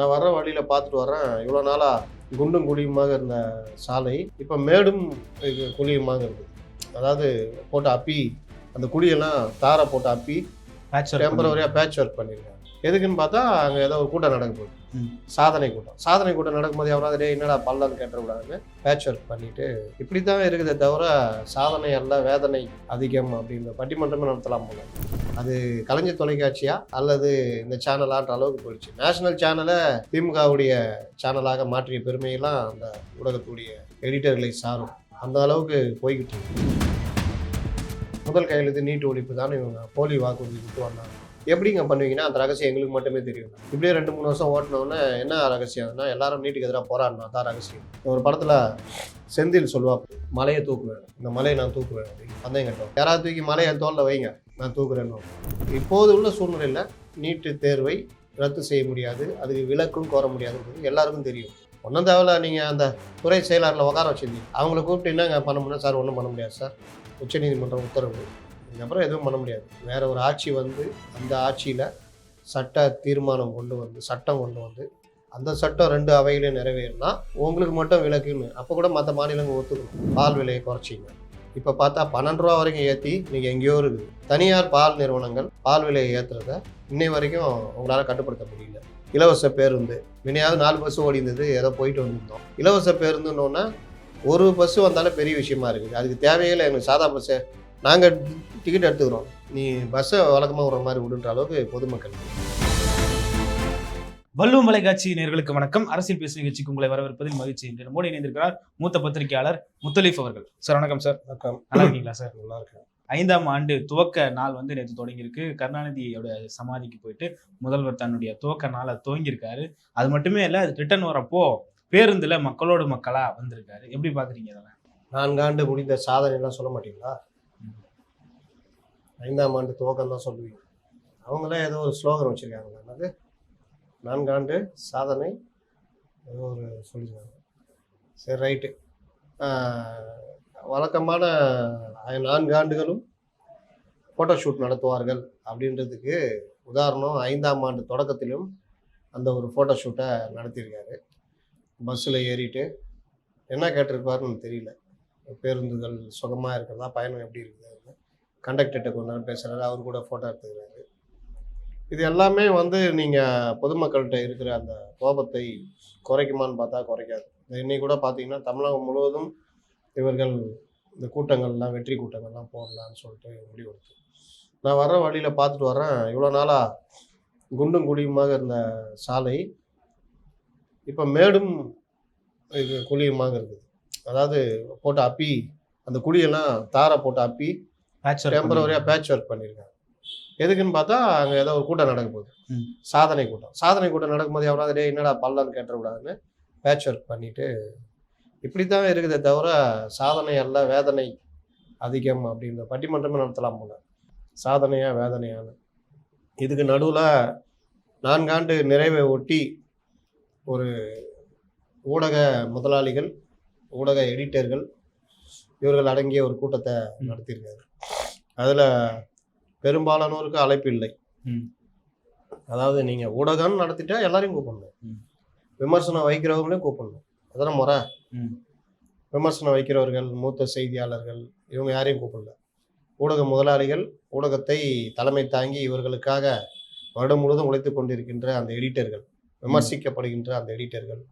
நான் வர வழியில் பார்த்துட்டு வரேன் இவ்வளோ நாளாக குண்டும் குழியுமாக இருந்த சாலை இப்போ மேடும் குழியுமாக இருக்குது அதாவது போட்டு அப்பி அந்த குழியெல்லாம் தாரை போட்டு அப்பி பேட்ச் டெம்பரவரியாக பேட்ச் ஒர்க் பண்ணியிருக்காங்க எதுக்குன்னு பார்த்தா அங்கே ஏதோ ஒரு கூட்டம் நடக்க போகுது. சாதனை கூட்டம். சாதனை கூட்டம் நடக்கும்போது எவனாவது டேய் என்னடா பல்லன்னு கேட்டக்கூடாதுன்னு பேட்ச் ஒர்க் பண்ணிட்டு இப்படி தான் இருக்குதே தவிர சாதனை அல்ல வேதனை அதிகம் அப்படின்ற பட்டிமன்றமே நடத்தலாம் போல. அது கலைஞர் தொலைக்காட்சியா? அல்லது இந்த சேனலான்ற அளவுக்கு போயிடுச்சு. நேஷனல் சேனலை திமுகவுடைய சேனலாக மாற்றிய பெருமையெல்லாம் அந்த ஊடகத்துடைய எடிட்டர்களை சாரும். அந்த அளவுக்கு போய்கிட்டு இருக்கு. முதல் கையெழுத்து நீட்டு ஒழிப்பு தான் இவங்க போலி வாக்குறுதி கொடுத்து வந்தாங்க. எப்படிங்க பண்ணுவீங்கன்னா அந்த ரகசியம் எங்களுக்கு மட்டுமே தெரியும். இப்படியே ரெண்டு மூணு வருஷம் ஓட்டினோன்னே என்ன ரகசியம்னா எல்லாரும் நீட்டுக்கு எதிராக போராடணும் அதான் ரகசியம். ஒரு படத்தில் செந்தில் சொல்லுவாப்பு மலையை தூக்குவேன். இந்த மலையை நான் தூக்குவேன். அப்படின்னு பந்தயம் கட்டுவோம் யாராவது தூக்கி மலையை தோல்ல வைங்க. நான் தூக்குறேன்னு இப்போது உள்ள சூழ்நிலையில் நீட்டு தேர்வை ரத்து செய்ய முடியாது அதுக்கு விலக்கும் கோர முடியாதுன்றது எல்லாருக்கும் தெரியும். ஒன்றும் தேவையில்ல நீங்கள் அந்த துறை செயலாளரில் உட்கார வச்சுருந்தீங்க. அவங்கள கூப்பிட்டு என்னங்க பண்ண முடியும்? சார் ஒன்றும் பண்ண முடியாது சார். உச்சநீதிமன்றம் உத்தரவு. இதுக்கப்புறம் எதுவும் பண்ண முடியாது. வேற ஒரு ஆட்சி வந்து அந்த ஆட்சியில் சட்ட தீர்மானம் கொண்டு வந்து சட்டம் கொண்டு வந்து அந்த சட்டம் ரெண்டு அவையிலையும் நிறைவேறினா உங்களுக்கு மட்டும் விலக்குன்னு அப்போ கூட மற்ற மாநிலங்கள் ஒத்துக்கணும் பால் விலையை குறைச்சிங்க. இப்போ பார்த்தா பன்னெண்டு ரூபா வரைக்கும் ஏற்றி நீங்கள் எங்கேயோ இருக்குது தனியார் பால் நிறுவனங்கள் பால் விலையை ஏற்றுறத இன்னை வரைக்கும் உங்களால் கட்டுப்படுத்த முடியல. இலவச பேருந்து. முன்னையாவது நாலு பஸ் ஓடி இருந்தது ஏதோ போயிட்டு வந்திருந்தோம். இலவச பேருந்துன்னொன்னா ஒரு பஸ் வந்தாலும் பெரிய விஷயமா இருக்குது. அதுக்கு தேவையில்லை எங்களுக்கு சாதா பஸ்ஸை நாங்கள் டிக்கெட் எடுத்துக்கிறோம். நீ பஸ்ஸை வழக்கமாக விடுற மாதிரி விடுன்ற அளவுக்கு பொதுமக்கள். வல்லும் தொலைக்காட்சி நேர்களுக்கு வணக்கம். அரசியல் பேசும் நிகழ்ச்சிக்கு உங்களை வரவேற்பதில் மகிழ்ச்சி. என்று நம்மோடு இணைந்திருக்கிறார். மூத்த பத்திரிகையாளர் முத்தலீஃப் அவர்கள். சார் வணக்கம் சார். வணக்கம். நல்லா இருக்கீங்களா சார்? நல்லா இருக்கேன். ஐந்தாம் ஆண்டு துவக்க நாள் வந்து நேற்று தொடங்கியிருக்கு. கருணாநிதியோட சமாதிக்கு போயிட்டு முதல்வர் தன்னுடைய துவக்க நாளை துவங்கியிருக்காரு. அது மட்டுமே இல்லை அது ரிட்டர்ன் வரப்போ பேருந்துல மக்களோடு மக்களா வந்திருக்காரு. எப்படி பாக்குறீங்க இதெல்லாம்? நான்காண்டு முடிந்த சாதனைலாம் சொல்ல மாட்டீங்களா? ஐந்தாம் ஆண்டு துவக்கம் தான் சொல்லுவீங்க. அவங்களே ஏதோ ஒரு ஸ்லோகன் வச்சுருக்காங்க. என்னது? நான்காண்டு சாதனை ஒரு சொல்லியிருக்காங்க. சரி ரைட்டு. வழக்கமான நான்காண்டுகளும் நான்கு ஆண்டுகளும் ஃபோட்டோ ஷூட் நடத்துவார்கள் அப்படின்றதுக்கு உதாரணம் ஐந்தாம் ஆண்டு தொடக்கத்திலும் அந்த ஒரு ஃபோட்டோஷூட்டை நடத்தியிருக்காரு. பஸ்ஸில் ஏறிட்டு என்ன கேட்டிருப்பாருன்னு தெரியல. பேருந்துகள் சுகமாக இருக்கிறதா பயணம் எப்படி இருக்குது கண்டக்டர்கிட்ட கொஞ்ச நேரம் பேசுகிறாரு அவர் கூட ஃபோட்டோ எடுத்துக்கிறாரு. இது எல்லாமே வந்து நீங்கள் பொதுமக்கள்கிட்ட இருக்கிற அந்த கோபத்தை குறைக்குமான்னு பார்த்தா குறைக்காது. இன்னைக்கு கூட பார்த்தீங்கன்னா தமிழகம் முழுவதும் இவர்கள் இந்த கூட்டங்கள்லாம் வெற்றி கூட்டங்கள்லாம் போடலான்னு சொல்லிட்டு முடிவெடுத்து நான் வர வழியில் பார்த்துட்டு வரேன் இவ்வளோ நாளாக குண்டும் குழியுமாக இருந்த சாலை இப்போ மேடும் இது குழியுமாக இருக்குது. அதாவது போட்டு அப்பி அந்த குழியெல்லாம் தாரை போட்டு அப்பி டெம்பரவரியாக பேட்ச் ஒர்க் பண்ணியிருக்காங்க எதுக்குன்னு பார்த்தா அங்கே ஏதோ ஒரு கூட்டம் நடக்க போகுது. சாதனை கூட்டம். சாதனை கூட்டம் நடக்கும்போது எவனாவது டேய் என்னடா பல்லன்னு கேட்டக்கூடாதுன்னு பேட்ச் ஒர்க் பண்ணிட்டு இப்படி தான் இருக்குதே தவிர சாதனை அல்ல வேதனை அதிகம் அப்படின்ற பட்டிமன்றமே நடத்தலாம் போல. சாதனையா வேதனையான்னு. இதுக்கு நடுவில் நான்காண்டு நிறைவை ஒட்டி ஒரு ஊடக முதலாளிகள் ஊடக எடிட்டர்கள் இவர்கள் அடங்கிய ஒரு கூட்டத்தை நடத்தியிருக்காரு அதில் பெரும்பாலானோருக்கு அழைப்பு இல்லை. அதாவது நீங்கள் ஊடகம்னு நடத்திட்டா எல்லாரையும் கூப்பிடணும். விமர்சனம் வைக்கிறவங்களையும் கூப்பிடணும் அதான முறை. விமர்சனம் வைக்கிறவர்கள் மூத்த செய்தியாளர்கள் இவங்க யாரையும் கூப்பிடல ஊடக முதலாளிகள் ஊடகத்தை தலைமை தாங்கி இவர்களுக்காக வருடம் முழுவதும் உழைத்து கொண்டிருக்கின்ற அந்த எடிட்டர்கள் விமர்சிக்கப்படுகின்ற அந்த எடிட்டர்கள்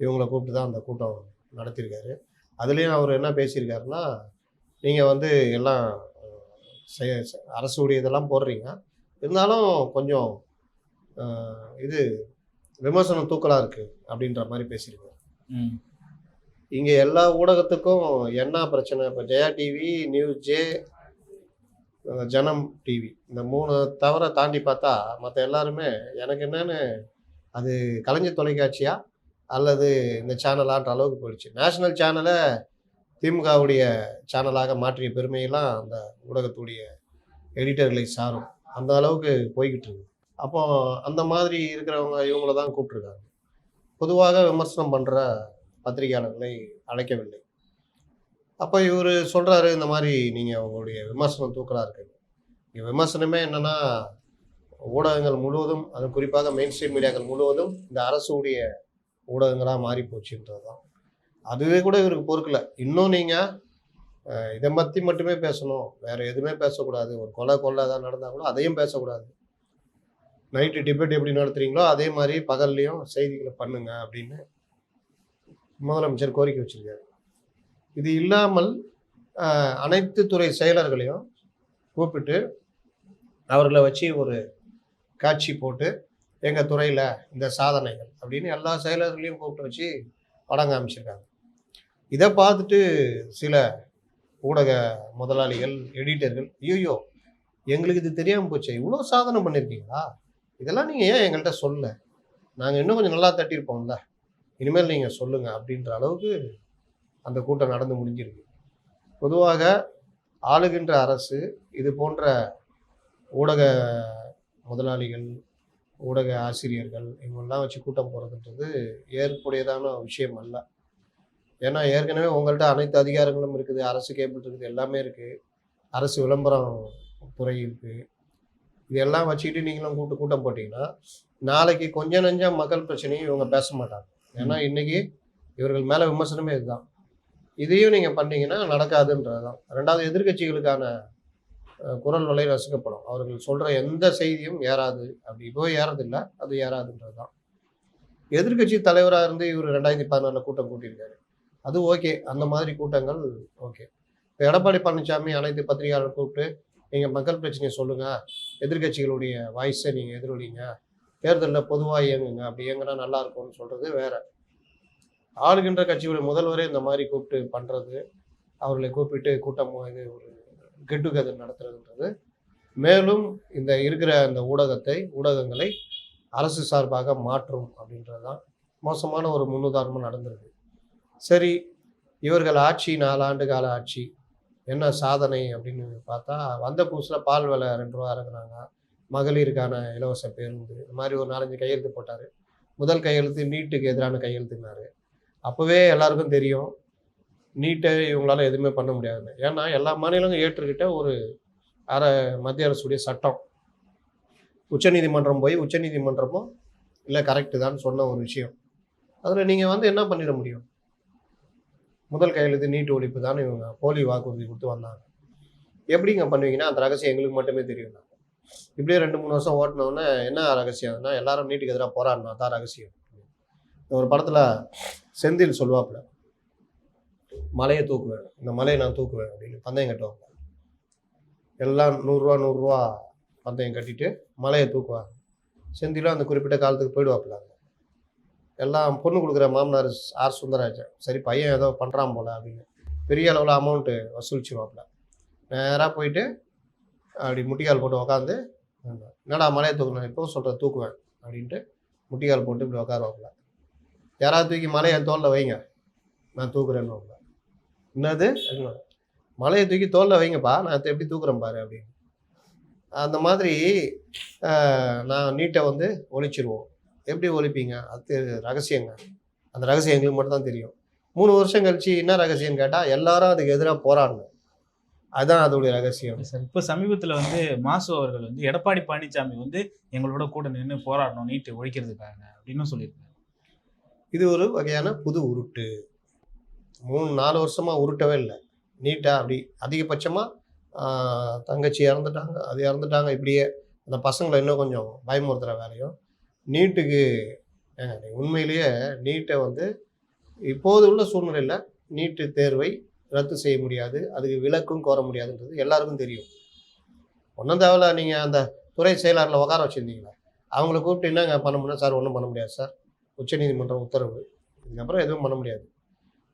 இவங்களை கூப்பிட்டு தான் அந்த கூட்டம் நடத்தியிருக்காரு அதுலேயும் அவர் என்ன பேசியிருக்காருன்னா நீங்கள் வந்து எல்லாம் செய செ- அரசுடைய இதெல்லாம் போடுறீங்க. இருந்தாலும் கொஞ்சம் இது விமர்சனம் தூக்கலாக இருக்குது அப்படின்ற மாதிரி பேசியிருக்காரு. இங்கே எல்லா ஊடகத்துக்கும் என்ன பிரச்சனை? இப்போ Jaya TV news J Janam TV. இந்த மூணு தவிர தாண்டி பார்த்தா மற்ற எல்லாருமே எனக்கு என்னன்னு அது கலைஞர் தொலைக்காட்சியா அல்லது இந்த சேனலான்ற அளவுக்கு போயிடுச்சு. நேஷனல் சேனலை திமுகவுடைய சேனலாக மாற்றிய பெருமையெல்லாம் அந்த ஊடகத்துடைய எடிட்டர்களை சாரும். அந்த அளவுக்கு போய்கிட்டு இருக்கு. அப்போ அந்த மாதிரி இருக்கிறவங்க இவங்கள தான் கூப்பிட்ருக்காங்க பொதுவாக விமர்சனம் பண்ணுற பத்திரிகையாளர்களை அழைக்கவில்லை. அப்போ இவர் சொல்கிறாரு இந்த மாதிரி நீங்கள் உங்களுடைய விமர்சனம் தூக்கலாக இருக்குது இங்கே விமர்சனமே என்னென்னா ஊடகங்கள் முழுவதும் அது குறிப்பாக மெயின் ஸ்ட்ரீம் மீடியாக்கள் முழுவதும் இந்த அரசுடைய ஊடகங்களாக மாறி போச்சுன்றது தான் அதுவே கூட இவருக்கு பொறுக்கல. இன்னும் நீங்கள் இதை பற்றி மட்டுமே பேசணும். வேற எதுவுமே பேசக்கூடாது. ஒரு கொலை கொள்ளை ஏதாவது நடந்தால் கூட அதையும் பேசக்கூடாது. நைட்டு டிபேட் எப்படி நடத்துறீங்களோ அதே மாதிரி பகல்லையும் செய்திகளை பண்ணுங்க அப்படின்னு முதலமைச்சர் கோரிக்கை வச்சிருக்காரு. இது இல்லாமல் அனைத்து துறை செயலர்களையும் கூப்பிட்டு அவர்களை வச்சு ஒரு காட்சி போட்டு எங்கள் துறையில் இந்த சாதனைகள் அப்படின்னு எல்லா செயலர்களையும் கூப்பிட்டு வச்சு படம் காமிச்சிருக்காங்க. இதை பார்த்துட்டு சில ஊடக முதலாளிகள் எடிட்டர்கள் ஐயோ எங்களுக்கு இது தெரியாமல் போச்சு இவ்வளோ சாதனை பண்ணியிருக்கீங்களா இதெல்லாம் நீங்கள் ஏன் எங்கள்கிட்ட சொல்ல? நாங்கள் இன்னும் கொஞ்சம் நல்லா தட்டியிருப்போம்ல. இனிமேல் நீங்கள் சொல்லுங்கள் அப்படின்ற அளவுக்கு அந்த கூட்டம் நடந்து முடிஞ்சிருக்கு. பொதுவாக ஆளுகின்ற அரசு இது போன்ற ஊடக முதலாளிகள் ஊடக ஆசிரியர்கள் இவங்கெல்லாம் வச்சு கூட்டம் போகிறதுன்றது ஏற்புடையதான விஷயம் அல்ல. ஏன்னா ஏற்கனவே உங்கள்கிட்ட அனைத்து அதிகாரங்களும் இருக்குது அரசு கேபிள் இருக்குது எல்லாமே இருக்குது அரசு விளம்பரம் துறை இருக்குது இதெல்லாம் வச்சுக்கிட்டு நீங்களும் கூட்டு கூட்டம் போட்டிங்கன்னா நாளைக்கு கொஞ்சம் நஞ்சம் மக்கள் பிரச்சனையும் இவங்க பேச மாட்டாங்க. ஏன்னா இன்னைக்கு இவர்கள் மேலே விமர்சனமே இதுதான். இதையும் நீங்கள் பண்ணீங்கன்னா நடக்காதுன்றது தான் ரெண்டாவது எதிர்க்கட்சிகளுக்கான அஹ், குரல் வலை ரசிக்கப்படும். அவர்கள் சொல்கிற எந்த செய்தியும் ஏறாது. அப்படி இப்போ ஏறதில்லை அது ஏறாதுன்றது தான் எதிர்க்கட்சி தலைவராக இருந்து இவர் ரெண்டாயிரத்தி பதினாலில் கூட்டம் கூட்டியிருக்காரு. அது ஓகே. அந்த மாதிரி கூட்டங்கள் ஓகே. இப்போ எடப்பாடி பழனிசாமி அனைத்து பத்திரிகையாளர் கூப்பிட்டு நீங்கள் மக்கள் பிரச்சனையை சொல்லுங்கள் எதிர்க்கட்சிகளுடைய வாய்ஸை நீங்கள் எதிரொலிங்க. தேர்தலில் பொதுவாக இயங்குங்க. அப்படி இயங்கினா நல்லா இருக்கும்னு சொல்கிறது வேற. ஆளுகின்ற கட்சியுடைய முதல்வரே இந்த மாதிரி கூப்பிட்டு பண்ணுறது அவர்களை கூப்பிட்டு கூட்டம் இது ஒரு கெட் டுகெதர் நடத்துறதுன்றது. மேலும் இந்த இருக்கிற இந்த ஊடகத்தை ஊடகங்களை அரசு சார்பாக மாற்றும் அப்படின்றது தான் மோசமான ஒரு முன்னுதாரணமாக நடந்திருக்கு. சரி இவர்கள் ஆட்சி நாலாண்டு கால ஆட்சி. என்ன சாதனை அப்படின்னு பார்த்தா வந்த புதுசில் பால் விலை ரெண்டு ரூபா இறங்குறாங்க மகளிருக்கான இலவச பேருந்து. இந்த மாதிரி ஒரு நாலஞ்சு கையெழுத்து போட்டார். முதல் கையெழுத்து நீட்டுக்கு எதிரான கையெழுத்துனாரு அப்போவே எல்லாருக்கும் தெரியும். நீட்டை இவங்களால எதுவுமே பண்ண முடியாதுன்னு. ஏன்னா எல்லா மாநிலங்களும் ஏற்றுக்கிட்ட ஒரு அர மத்திய அரசுடைய சட்டம். உச்சநீதிமன்றம் போய் உச்சநீதிமன்றமும் இல்லை கரெக்டு தான் சொன்ன ஒரு விஷயம். அதில் நீங்கள் வந்து என்ன பண்ணிட முடியும்? முதல் கையெழுத்து நீட்டு ஒழிப்பு தான் இவங்க போலி வாக்குறுதி கொடுத்து வந்தாங்க. எப்படிங்க பண்ணுவீங்கன்னா அந்த ரகசியம் எங்களுக்கு மட்டுமே தெரியும் இப்படியே ரெண்டு மூணு வருஷம் ஓட்டினோடனே என்ன ரகசியம்னா எல்லாரும் நீட்டுக்கு எதிராக போராடணும். அதான் ரகசியம். ஒரு படத்தில் செந்தில் சொல்லுவாப்புல மலையை தூக்குவேன். இந்த மலையை நான் தூக்குவேன். அப்படின்னு பந்தயம் கட்டுவாங்க. எல்லாம் நூறுரூவா நூறுரூவா பந்தயம் கட்டிட்டு மலையை தூக்குவாங்க. செந்திலும் அந்த குறிப்பிட்ட காலத்துக்கு போயிடுவாப்புல எல்லாம் பொண்ணு கொடுக்குற மாமனார் ஆர் சுந்தராஜன் சரி பையன் ஏதோ பண்ணுறான் போல அப்படின்னு. பெரிய அளவில் அமௌண்ட்டு வசூலிச்சுவாப்புல நேராக போயிட்டு அப்படி முட்டிக்கால் போட்டு உக்காந்து என்னடா மலையை தூக்கணும் இப்போ சொல்கிற தூக்குவேன் அப்படின்ட்டு முட்டிக்கால் போட்டு இப்படி உட்காருவாப்புல யாராவது தூக்கி மலையை என் தோளில் வைங்க நான் தூக்குறேன்னு என்னது? மலையை தூக்கி தோளில் வைங்கப்பா நான் எப்படி தூக்குறேன் பாரு அப்படின்னு. அந்த மாதிரி நான் நீட்டை வந்து ஒழிச்சிருவோம். எப்படி ஒழிப்பீங்க? அது ரகசியங்க. அந்த ரகசியம் எங்களுக்கு மட்டும் தான் தெரியும். மூணு வருஷம் கழிச்சு என்ன ரகசியம்னு கேட்டால் எல்லாரும் அதுக்கு எதிராக போராடணும் அதுதான் அதோடைய ரகசியம். சார் இப்போ சமீபத்தில் வந்து மாசு அவர்கள் வந்து எடப்பாடி பழனிசாமி வந்து எங்களோட கூட நின்று போராடணும் நீட்டு ஒழிக்கிறதுக்காக அப்படின்னு சொல்லியிருக்காரு. இது ஒரு வகையான புது உருட்டு. மூணு நாலு வருஷமா உருட்டவே இல்லை. நீட்டாக அப்படி அதிகபட்சமாக தங்கச்சி இறந்துட்டாங்க அது இறந்துட்டாங்க இப்படியே அந்த பசங்களை இன்னும் கொஞ்சம் பயமுறுத்துகிற வேலையும் நீட்டுக்கு உண்மையிலேயே நீட்டை வந்து இப்போது உள்ள சூழ்நிலையில் நீட்டு தேர்வை ரத்து செய்ய முடியாது அதுக்கு விலக்கும் கோர முடியாதுன்றது எல்லாருக்கும் தெரியும். ஒன்றும் தேவையில்ல நீங்கள் அந்த துறை செயலாளரில் உட்கார வச்சுருந்தீங்களா அவங்கள கூப்பிட்டு என்னங்க பண்ண முடியும்? சார் ஒன்றும் பண்ண முடியாது சார். உச்சநீதிமன்றம் உத்தரவு. இதுக்கப்புறம் எதுவும் பண்ண முடியாது.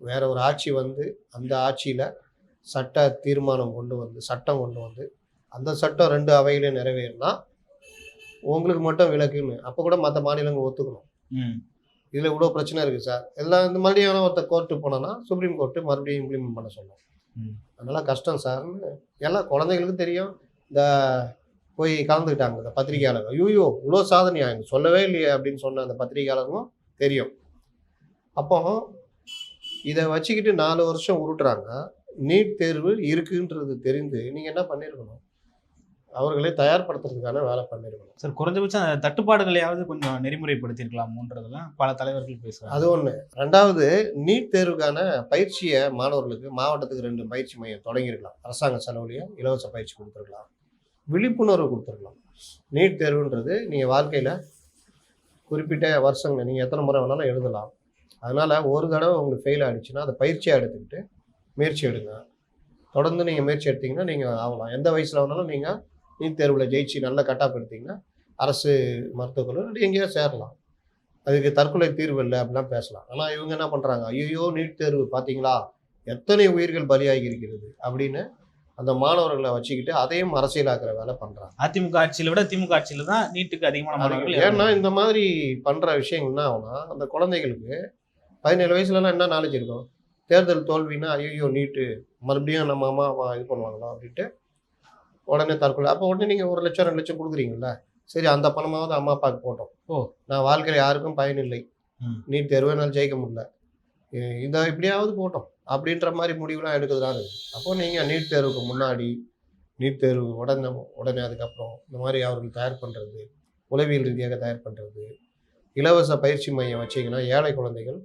வேற ஒரு ஆட்சி வந்து அந்த ஆட்சியில் சட்ட தீர்மானம் கொண்டு வந்து சட்டம் கொண்டு வந்து அந்த சட்டம் ரெண்டு அவையிலையும் நிறைவேறினா உங்களுக்கு மட்டும் விலக்குன்னு அப்போ கூட மற்ற மாநிலங்கள் ஒத்துக்கணும். ம். இதில் இவ்வளோ பிரச்சனை இருக்குது சார். எல்லாம் இந்த மறுபடியும் ஒருத்தர் கோர்ட்டு போனோன்னா சுப்ரீம் கோர்ட்டு மறுபடியும் இம்ப்ளிமெண்ட் பண்ண சொல்லும் ம். அதனால கஷ்டம் சார்னு எல்லாம் குழந்தைகளுக்கும் தெரியும். இந்த போய் கலந்துக்கிட்டாங்க இந்த பத்திரிகையாளர்கள். ஐயோ இவ்வளோ சாதனையா? எனக்கு சொல்லவே இல்லையே அப்படின்னு சொன்ன அந்த பத்திரிகையாளர்களும் தெரியும். அப்போ இதை வச்சுக்கிட்டு நாலு வருஷம் உருட்டுறாங்க. நீட் தேர்வு இருக்குன்றது தெரிந்து நீங்கள் என்ன பண்ணியிருக்கணும் அவர்களை தயார்படுத்துறதுக்கான வேலை பண்ணிருக்கணும். சார் குறைஞ்சபட்சம் தட்டுப்பாடுகளையாவது கொஞ்சம் நெறிமுறைப்படுத்தியிருக்கலாமோன்றதெல்லாம் பல தலைவர்கள் பேசுறாங்க. அது ஒன்று ரெண்டாவது நீட் தேர்வுக்கான பயிற்சியை மாணவர்களுக்கு மாவட்டத்துக்கு ரெண்டு பயிற்சி மையம் தொடங்கியிருக்கலாம். அரசாங்க செலவுலையும் இலவச பயிற்சி கொடுத்துருக்கலாம். விழிப்புணர்வு கொடுத்துருக்கலாம். நீட் தேர்வுன்றது நீங்கள் வாழ்க்கையில் குறிப்பிட்ட வருஷங்கள் நீங்கள் எத்தனை முறை வேணாலும் எழுதலாம். அதனால் ஒரு தடவை உங்களுக்கு ஃபெயில் ஆகிடுச்சுன்னா அதை பயிற்சியாக எடுத்துக்கிட்டு முயற்சி எடுங்க. தொடர்ந்து நீங்கள் முயற்சி எடுத்தீங்கன்னா நீங்கள் ஆகலாம். எந்த வயசில் வேணாலும் நீங்கள் நீட் தேர்வில் ஜெயிச்சு நல்ல கட்டாப் எடுத்தீங்கன்னா அரசு மருத்துவக் கல்லூரி எங்கேயோ சேரலாம். அதுக்கு தற்கொலை தீர்வு இல்லை அப்படிலாம் பேசலாம். ஆனால் இவங்க என்ன பண்ணுறாங்க ஐயோ நீட் தேர்வு பார்த்தீங்களா எத்தனை உயிர்கள் பலியாகி இருக்கிறது? அப்படின்னு அந்த மாணவர்களை வச்சுக்கிட்டு அதையும் அரசியலாக்குற வேலை பண்ணுறாங்க அதிமுக ஆட்சியில விட திமுக ஆட்சியில தான் நீட்டுக்கு அதிகமான மாணவர்கள் ஏன்னா இந்த மாதிரி பண்ணுற விஷயம் என்ன ஆகும்னா அந்த குழந்தைகளுக்கு பதினேழு வயசுலலாம் என்ன நாலேஜ் இருக்கும் தேர்தல் தோல்வின்னா ஐயோ நீட்டு மறுபடியும் நம்ம அம்மா இது பண்ணுவாங்களா அப்படின்ட்டு உடனே தற்கொலை. அப்போ உடனே நீங்கள் ஒரு லட்சம் ரெண்டு லட்சம் கொடுக்குறீங்கல்ல? சரி அந்த பணமாவது அம்மா அப்பாவுக்கு போட்டோம். ஓ. நான் வாழ்க்கையில் யாருக்கும் பயனில்லை ம். நீட் தேர்வு என்னால் ஜெயிக்க முடியல. இந்த இப்படியாவது போட்டோம். அப்படின்ற மாதிரி முடிவுலாம் இருக்குது அப்போ நீங்கள் நீட் தேர்வுக்கு முன்னாடி நீட் தேர்வு உடனே உடனே அதுக்கப்புறம் இந்த மாதிரி அவர்கள் தயார் பண்ணுறது உளவியல் ரீதியாக தயார் பண்ணுறது இலவச பயிற்சி மையம் வச்சிங்கன்னா ஏழை குழந்தைகள்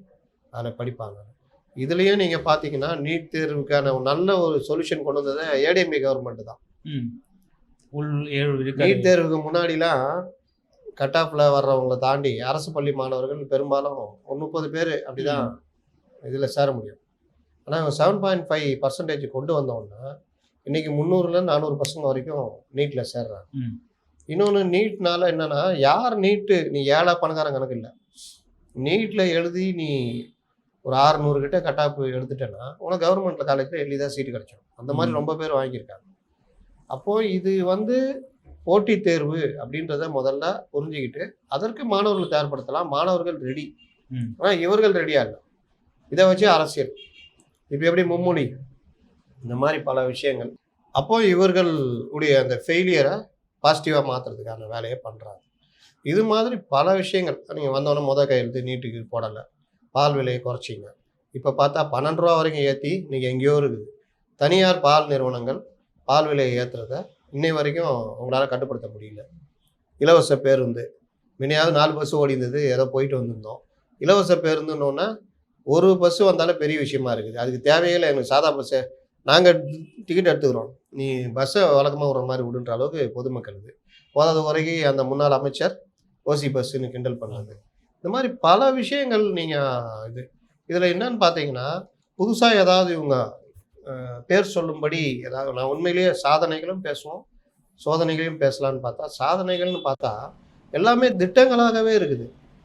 அதில் படிப்பாங்க. இதுலேயும் நீங்கள் பார்த்தீங்கன்னா நீட் தேர்வுக்கான ஒரு நல்ல ஒரு சொல்யூஷன் கொண்டு வந்தது ஏடிஎம்ஏ கவர்மெண்ட் தான். உள் நீட் தேர்வுக்கு முன்னாடிலாம் கட் ஆஃப்ல வர்றவங்களை தாண்டி அரசு பள்ளி மாணவர்கள் பெரும்பாலும் ஒரு முப்பது பேர் அப்படிதான் இதில் சேர முடியும். ஆனால் இவங்க செவன் பாயிண்ட் ஃபைவ் பர்சன்டேஜ் கொண்டு வந்தோன்னா இன்னைக்கு முந்நூறுல நானூறு பசங்க வரைக்கும் நீட்டில் சேர்றாங்க. இன்னொன்று நீட்னால என்னன்னா யார் நீட்டு? நீ ஏழை பணக்காரன் கணக்கு இல்லை. நீட்டில் எழுதி நீ ஒரு ஆறுநூறு கிட்ட கட் ஆஃப் எடுத்துட்டேன்னா உனக்கு கவர்மெண்ட்ல காலேஜில் எளிதாக சீட்டு கிடைச்சிடும் அந்த மாதிரி. ரொம்ப பேர் வாங்கியிருக்காங்க. அப்போ இது வந்து போட்டித் தேர்வு அப்படின்றத முதல்ல புரிஞ்சுக்கிட்டு அதற்கு மாணவர்கள் தயார்படுத்தலாம். மாணவர்கள் ரெடி. ஆனால் இவர்கள் ரெடியா இல்லை. இதை வச்சு அரசியல். இப்போ எப்படி மும்மொழி இந்த மாதிரி பல விஷயங்கள். அப்போ இவர்கள் உடைய அந்த ஃபெயிலியரை பாசிட்டிவாக மாற்றுறதுக்கான வேலையை பண்ணுறாங்க இது மாதிரி பல விஷயங்கள். நீங்கள் வந்தோடனே முத கையெழுத்து நீட்டுக்கு போடலை. பால் விலையை குறைச்சிங்க. இப்போ பார்த்தா பன்னெண்டு ரூபா வரைக்கும் ஏற்றி இன்னைக்கு எங்கேயோ இருக்குது. தனியார் பால் நிறுவனங்கள் பால் விலையை ஏற்றுறத இன்னை வரைக்கும் உங்களால் கட்டுப்படுத்த முடியல. இலவச பேருந்து. முன்னையாவது நாலு பஸ் ஓடிந்தது ஏதோ போயிட்டு வந்திருந்தோம். இலவச பேருந்துன்னொன்னா ஒரு பஸ் வந்தாலும் பெரிய விஷயமா இருக்குது. அதுக்கு தேவையில்லை எனக்கு சாதா பஸ்ஸை நாங்கள் டிக்கெட் எடுத்துக்கிறோம். நீ பஸ்ஸை வழக்கமாக விடுற மாதிரி விடுன்ற அளவுக்கு பொதுமக்கள் இது. போதாத வரைக்கும் அந்த முன்னாள் அமைச்சர் ஓசி பஸ்ஸுன்னு கிண்டல் பண்ணாங்க இந்த மாதிரி பல விஷயங்கள் நீங்கள் இது இதில் என்னன்னு பார்த்தீங்கன்னா புதுசாக ஏதாவது இவங்க பேர் சொல்லும்படி ஏதாவது நான் உண்மையிலேயே சாதனைகளும் பேசுவோம் சோதனைகளையும் பேசலான்னு பார்த்தா சாதனைகள்னு பார்த்தா எல்லாமே திட்டங்களாகவே இருக்குது.